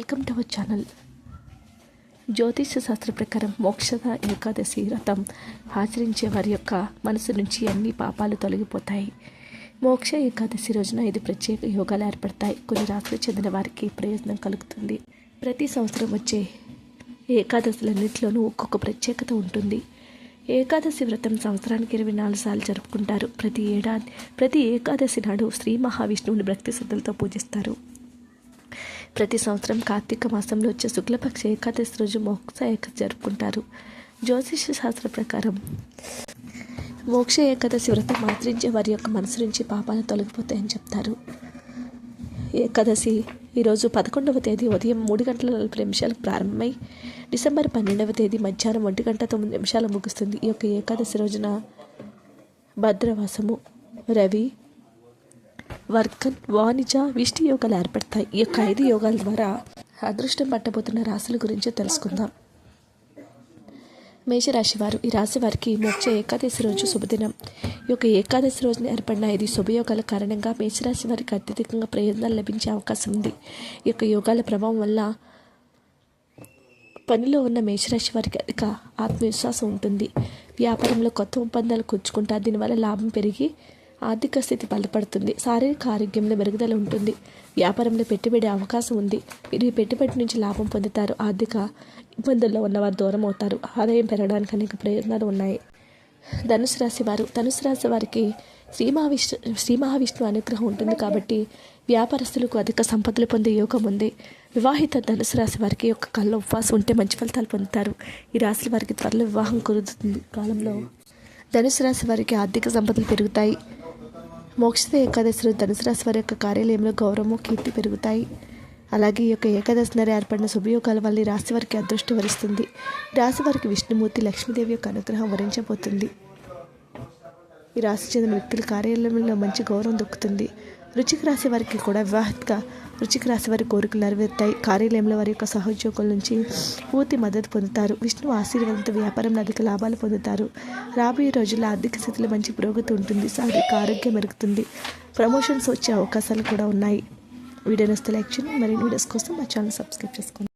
Welcome to our channel జ్యోతిష శాస్త్ర ప్రకారం మోక్షద ఏకాదశి వ్రతం ఆచరించే వారి యొక్క మనసు నుంచి అన్ని పాపాలు తొలగిపోతాయి. మోక్ష ఏకాదశి రోజున ఇది ప్రత్యేక యోగాలు ఏర్పడతాయి. కొన్ని రాత్రులు చెందిన వారికి ప్రయోజనం కలుగుతుంది. ప్రతి సంవత్సరం వచ్చే ఏకాదశులన్నింటిలోనూ ఒక్కొక్క ప్రత్యేకత ఉంటుంది. ఏకాదశి వ్రతం సంవత్సరానికి ఇరవై నాలుగు సార్లు జరుపుకుంటారు. ప్రతి ఏడాది ప్రతి ఏకాదశి నాడు శ్రీ మహావిష్ణువుని భక్తి శ్రద్ధలతో పూజిస్తారు. ప్రతి సంవత్సరం కార్తీక మాసంలో వచ్చే శుక్లపక్ష ఏకాదశి రోజు మోక్ష ఏకాదశి జరుపుకుంటారు. జ్యోతిష శాస్త్ర ప్రకారం మోక్ష ఏకాదశి వ్రతం ఆచరించే వారి యొక్క మనసు నుంచి పాపాలు తొలగిపోతాయని చెప్తారు. ఏకాదశి ఈరోజు పదకొండవ తేదీ ఉదయం మూడు గంటల నలభై నిమిషాలకు ప్రారంభమై డిసెంబర్ పన్నెండవ తేదీ మధ్యాహ్నం ఒంటి గంట తొమ్మిది నిమిషాలు ముగుస్తుంది. ఈ యొక్క ఏకాదశి రోజున భద్రవాసము రవి వర్కన్ వాణిజ్య విష్టి యోగాలు ఏర్పడతాయి. ఈ యొక్క ఐదు యోగాల ద్వారా అదృష్టం పట్టబోతున్న రాశుల గురించి తెలుసుకుందాం. మేషరాశి వారు ఈ రాశి వారికి మోక్ష ఏకాదశి రోజు శుభదినం. ఈ యొక్క ఏకాదశి రోజున ఏర్పడిన ఐదు శుభయోగాల కారణంగా మేషరాశి వారికి అత్యధికంగా ప్రయోజనాలు లభించే అవకాశం ఉంది. ఈ యొక్క యోగాల ప్రభావం వల్ల పనిలో ఉన్న మేషరాశి వారికి అధిక ఆత్మవిశ్వాసం ఉంటుంది. వ్యాపారంలో కొత్త ఒప్పందాలు కూర్చుకుంటారు దీనివల్ల లాభం పెరిగి ఆర్థిక స్థితి బలపడుతుంది. శారీరక ఆరోగ్యంలో మెరుగుదల ఉంటుంది. వ్యాపారంలో పెట్టుబడి అవకాశం ఉంది. మీరు ఈ పెట్టుబడి నుంచి లాభం పొందుతారు. ఆర్థిక ఇబ్బందుల్లో ఉన్నవారు దూరం అవుతారు. ఆదాయం పెరగడానికి అనేక ప్రయోజనాలు ఉన్నాయి. ధనుసు రాశి వారు. ధనుసు రాశి వారికి శ్రీ మహావిష్ణు శ్రీ మహావిష్ణు అనుగ్రహం ఉంటుంది కాబట్టి వ్యాపారస్తులకు అధిక సంపదలు పొందే యోగం ఉంది. వివాహిత ధనుసు రాశి వారికి యొక్క కళ్ళ ఉపవాసం ఉంటే మంచి ఫలితాలు పొందుతారు. ఈ రాశి వారికి త్వరలో వివాహం కుదురుతుంది. కాలంలో ధనుసు రాశి వారికి ఆర్థిక సంపదలు పెరుగుతాయి. మోక్షిత ఏకాదశిలో ధనుసు రాశి వారి యొక్క కార్యాలయంలో గౌరవము కీర్తి పెరుగుతాయి. అలాగే ఈ యొక్క ఏకాదశి నెల ఏర్పడిన శుభయోగాల వల్ల ఈ రాశి వారికి అదృష్టం వరిస్తుంది. రాశి వారికి విష్ణుమూర్తి లక్ష్మీదేవి యొక్క అనుగ్రహం వరించబోతుంది. ఈ రాశి చెందిన వ్యక్తుల కార్యాలయంలో మంచి గౌరవం దొక్కుతుంది. రుచికి రాశి వారికి కూడా వివాహిత రుచికి రాశి వారి కోరికలు నెరవేరుతాయి. కార్యాలయంలో వారి యొక్క సహోద్యోగుల నుంచి పూర్తి మద్దతు పొందుతారు. విష్ణు ఆశీర్వాదంతో వ్యాపారంలో అధిక లాభాలు పొందుతారు. రాబోయే రోజుల్లో ఆర్థిక స్థితిలో మంచి పురోగతి ఉంటుంది. శారీరక ఆరోగ్యం మెరుగుతుంది. ప్రమోషన్స్ వచ్చే అవకాశాలు కూడా ఉన్నాయి. వీడియో నస్తే లైక్ చేయండి. మరిన్ని వీడియోస్ కోసం మా ఛానల్ సబ్స్క్రైబ్ చేసుకోండి.